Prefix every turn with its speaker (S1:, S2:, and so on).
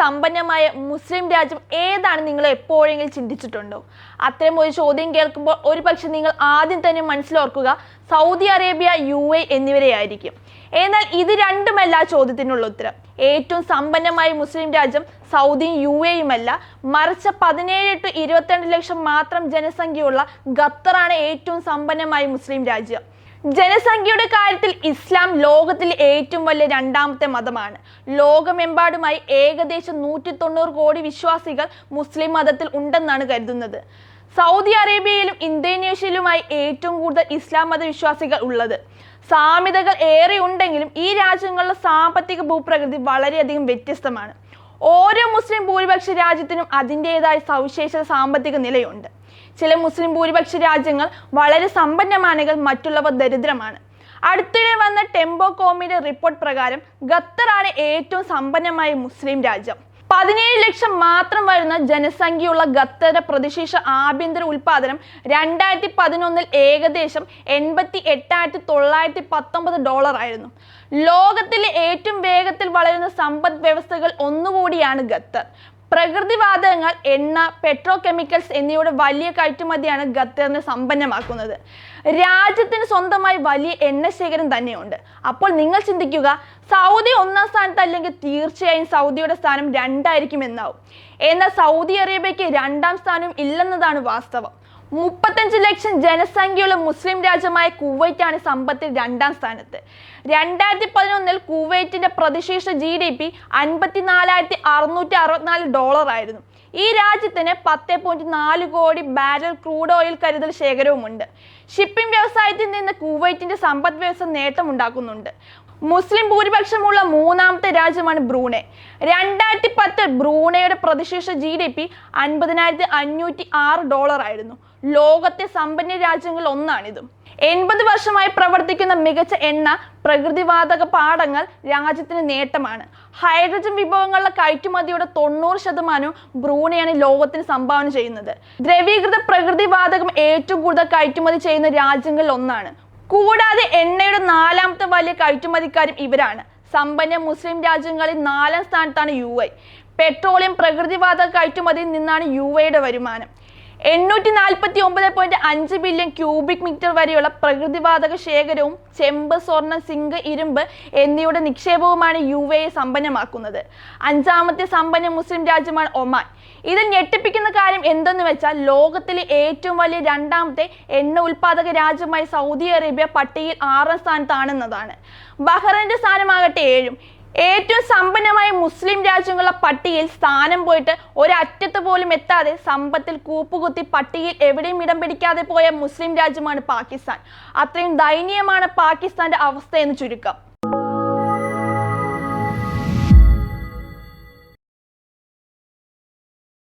S1: സമ്പന്നമായ മുസ്ലിം രാജ്യം ഏതാണ് നിങ്ങൾ എപ്പോഴെങ്കിലും ചിന്തിച്ചിട്ടുണ്ടോ? അത്തരം ഒരു ചോദ്യം കേൾക്കുമ്പോൾ ഒരുപക്ഷെ നിങ്ങൾ ആദ്യം തന്നെ മനസ്സിലോർക്കുക സൗദി അറേബ്യ യു എ എന്നിവരെയായിരിക്കും. എന്നാൽ ഇത് രണ്ടുമല്ല ചോദ്യത്തിനുള്ള ഉത്തരം. ഏറ്റവും സമ്പന്നമായ മുസ്ലിം രാജ്യം സൗദിയും യു എയുമല്ല. മറിച്ച് പതിനേഴ് ടു ഇരുപത്തിരണ്ട് ലക്ഷം മാത്രം ജനസംഖ്യയുള്ള ഖത്തറാണ് ഏറ്റവും സമ്പന്നമായ മുസ്ലിം രാജ്യം. ജനസംഖ്യയുടെ കാര്യത്തിൽ ഇസ്ലാം ലോകത്തിലെ ഏറ്റവും വലിയ രണ്ടാമത്തെ മതമാണ്. ലോകമെമ്പാടുമായി ഏകദേശം നൂറ്റി തൊണ്ണൂറ് കോടി വിശ്വാസികൾ മുസ്ലിം മതത്തിൽ ഉണ്ടെന്നാണ് കരുതുന്നത്. സൗദി അറേബ്യയിലും ഇന്തോനേഷ്യയിലുമായി ഏറ്റവും കൂടുതൽ ഇസ്ലാം മത വിശ്വാസികൾ ഉള്ളത്. സാമ്യതകൾ ഏറെ ഉണ്ടെങ്കിലും ഈ രാജ്യങ്ങളുടെ സാമ്പത്തിക ഭൂപ്രകൃതി വളരെയധികം വ്യത്യസ്തമാണ്. ഓരോ മുസ്ലിം ഭൂരിപക്ഷ രാജ്യത്തിനും അതിന്റെതായ സവിശേഷ സാമ്പത്തിക നിലയുണ്ട്. ചില മുസ്ലിം ഭൂരിപക്ഷ രാജ്യങ്ങൾ വളരെ സമ്പന്നമാണെങ്കിൽ മറ്റുള്ളവർ ദരിദ്രമാണ്. അടുത്തിടെ വന്ന ടെമ്പോ കോമിന്റെ റിപ്പോർട്ട് പ്രകാരം ഖത്തറാണ് ഏറ്റവും സമ്പന്നമായ മുസ്ലിം രാജ്യം. പതിനേഴ് ലക്ഷം മാത്രം വരുന്ന ജനസംഖ്യയുള്ള ഖത്തറിന്റെ പ്രതിശീർഷ ആഭ്യന്തര ഉൽപാദനം രണ്ടായിരത്തി പതിനൊന്നിൽ ഏകദേശം എൺപത്തി എട്ടായിരത്തി തൊള്ളായിരത്തി പത്തൊമ്പത് ഡോളർ ആയിരുന്നു. ലോകത്തിലെ ഏറ്റവും വേഗത്തിൽ വളരുന്ന സമ്പദ് വ്യവസ്ഥകൾ ഒന്നുകൂടിയാണ് ഖത്തർ. പ്രകൃതിവാതകങ്ങൾ എണ്ണ പെട്രോ കെമിക്കൽസ് എന്നിവയുടെ വലിയ കയറ്റുമതിയാണ് ഖത്തറിനെ സമ്പന്നമാക്കുന്നത്. രാജ്യത്തിന് സ്വന്തമായി വലിയ എണ്ണ ശേഖരം തന്നെയുണ്ട്. അപ്പോൾ നിങ്ങൾ ചിന്തിക്കുക സൗദി ഒന്നാം സ്ഥാനത്ത് അല്ലെങ്കിൽ തീർച്ചയായും സൗദിയുടെ സ്ഥാനം രണ്ടായിരിക്കും എന്നാവും. എന്നാൽ സൗദി അറേബ്യയ്ക്ക് രണ്ടാം സ്ഥാനം ഇല്ലെന്നതാണ് വാസ്തവം. മുപ്പത്തഞ്ച് ലക്ഷം ജനസംഖ്യയുള്ള മുസ്ലിം രാജ്യമായ കുവൈറ്റാണ് സമ്പത്തിൽ രണ്ടാം സ്ഥാനത്ത്. രണ്ടായിരത്തി പതിനൊന്നിൽ കുവൈറ്റിന്റെ പ്രതിശീർഷ ജി ഡി പി അൻപത്തിനാലായിരത്തി അറുന്നൂറ്റി അറുപത്തിനാല് ഡോളർ ആയിരുന്നു. ഈ രാജ്യത്തിന് പത്ത് പോയിന്റ് നാല് കോടി ബാരൽ ക്രൂഡ് ഓയിൽ കരുതൽ ശേഖരവുമുണ്ട്. ഷിപ്പിംഗ് വ്യവസായത്തിൽ നിന്ന് കുവൈറ്റിന്റെ സമ്പദ് വ്യവസ്ഥ നേട്ടമുണ്ടാക്കുന്നുണ്ട്. മുസ്ലിം ഭൂരിപക്ഷമുള്ള മൂന്നാമത്തെ രാജ്യമാണ് ബ്രൂണെ. രണ്ടായിരത്തി പത്തിൽ ബ്രൂണയുടെ പ്രതിശീർഷ ജി ഡി പി അൻപതിനായിരത്തി അഞ്ഞൂറ്റി ആറ് ഡോളർ ആയിരുന്നു. ലോകത്തെ സമ്പന്ന രാജ്യങ്ങളിൽ ഒന്നാണിത്. എൺപത് വർഷമായി പ്രവർത്തിക്കുന്ന മികച്ച എണ്ണ പ്രകൃതിവാതക പാടങ്ങൾ രാജ്യത്തിന് നേട്ടമാണ്. ഹൈഡ്രജൻ വിഭവങ്ങളുടെ കയറ്റുമതിയുടെ തൊണ്ണൂറ് ശതമാനവും ബ്രൂണയാണ് ലോകത്തിന് സംഭാവന ചെയ്യുന്നത്. ദ്രവീകൃത പ്രകൃതിവാതകം ഏറ്റവും കൂടുതൽ കയറ്റുമതി ചെയ്യുന്ന രാജ്യങ്ങളിൽ ഒന്നാണ്. കൂടാതെ എണ്ണയുടെ നാലാമത്തെ വലിയ കയറ്റുമതിക്കാരും ഇവരാണ്. സമ്പന്ന മുസ്ലിം രാജ്യങ്ങളിൽ നാലാം സ്ഥാനത്താണ് യു പെട്രോളിയം പ്രകൃതിവാതക കയറ്റുമതിയിൽ നിന്നാണ് യു വരുമാനം. എണ്ണൂറ്റി നാൽപ്പത്തി ഒമ്പത് പോയിന്റ് അഞ്ച് ബില്യൺ ക്യൂബിക് മീറ്റർ വരെയുള്ള പ്രകൃതിവാതക ശേഖരവും ചെമ്പ് സ്വർണ സിങ്ക് ഇരുമ്പ് എന്നിവയുടെ നിക്ഷേപവുമാണ് യു എ സമ്പന്നമാക്കുന്നത്. അഞ്ചാമത്തെ സമ്പന്ന മുസ്ലിം രാജ്യമാണ് ഒമാൻ. ഇതിൽ ഞെട്ടിപ്പിക്കുന്ന കാര്യം എന്തെന്ന് വെച്ചാൽ ലോകത്തിലെ ഏറ്റവും വലിയ രണ്ടാമത്തെ എണ്ണ ഉൽപാദക രാജ്യമായ സൗദി അറേബ്യ പട്ടികയിൽ ആറാം സ്ഥാനത്താണെന്നതാണ്. ബഹ്റൈന്റെ സ്ഥാനമാകട്ടെ ഏഴും. ഏറ്റവും സമ്പന്നമായ മുസ്ലിം രാജ്യങ്ങളുടെ പട്ടികയിൽ സ്ഥാനം പോയിട്ട് ഒരറ്റത്ത് പോലും എത്താതെ സമ്പത്തിൽ കൂപ്പുകുത്തി പട്ടികയിൽ എവിടെയും ഇടം പിടിക്കാതെ പോയ മുസ്ലിം രാജ്യമാണ് പാകിസ്ഥാൻ. അത്രയും ദയനീയമാണ് പാകിസ്ഥാന്റെ അവസ്ഥ എന്ന് ചുരുക്കം.